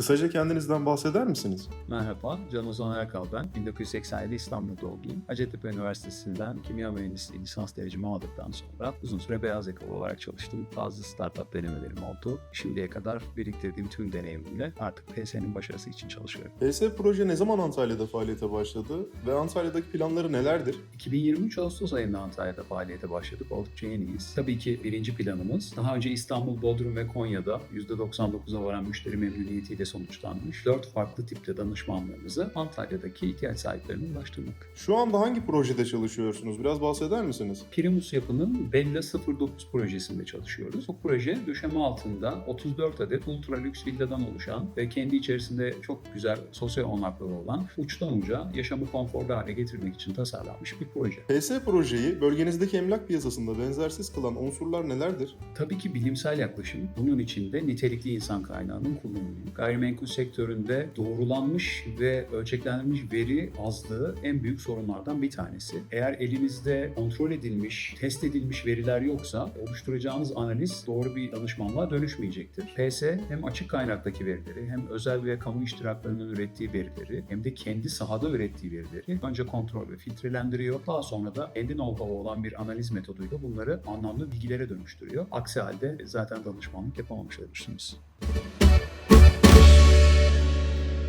Kısaca kendinizden bahseder misiniz? Merhaba, Can Ozan Erkal ben. 1987 İstanbul doğumluyum. Hacettepe Üniversitesi'nden kimya mühendisliği lisans derecemi aldıktan sonra uzun süre beyaz yakalı olarak çalıştım. Bazı startup denemelerim oldu. Şimdiye kadar biriktirdiğim tüm deneyimimle artık PS'nin başarısı için çalışıyorum. PS proje ne zaman Antalya'da faaliyete başladı ve Antalya'daki planları nelerdir? 2023 Ağustos ayında Antalya'da faaliyete başladık. Oldukça yeniyiz. Tabii ki birinci planımız daha önce İstanbul, Bodrum ve Konya'da %99'a varan müşteri memnuniyetiyle sonuçlanmış 4 farklı tipte danışmanlarımızı Antalya'daki ihtiyaç sahiplerine ulaştırmak. Şu anda hangi projede çalışıyorsunuz? Biraz bahseder misiniz? Primus Yapı'nın Bella 09 projesinde çalışıyoruz. Bu proje döşeme altında 34 adet ultra lüks villadan oluşan ve kendi içerisinde çok güzel sosyal olanakları olan uçtan uca yaşamı konforlu hale getirmek için tasarlanmış bir proje. PS projeyi bölgenizdeki emlak piyasasında benzersiz kılan unsurlar nelerdir? Tabii ki bilimsel yaklaşım. Bunun içinde nitelikli insan kaynağının kullanımı. Gayrimenkul sektöründe doğrulanmış ve ölçeklenmiş veri azlığı en büyük sorunlardan bir tanesi. Eğer elinizde kontrol edilmiş, test edilmiş veriler yoksa oluşturacağınız analiz doğru bir danışmanlığa dönüşmeyecektir. PS hem açık kaynaktaki verileri hem özel ve kamu iştiraklarının ürettiği verileri hem de kendi sahada ürettiği verileri önce kontrol ve filtrelendiriyor. Daha sonra da kendi know-how olan bir analiz metoduyla bunları anlamlı bilgilere dönüştürüyor. Aksi halde zaten danışmanlık yapamamış olursunuz.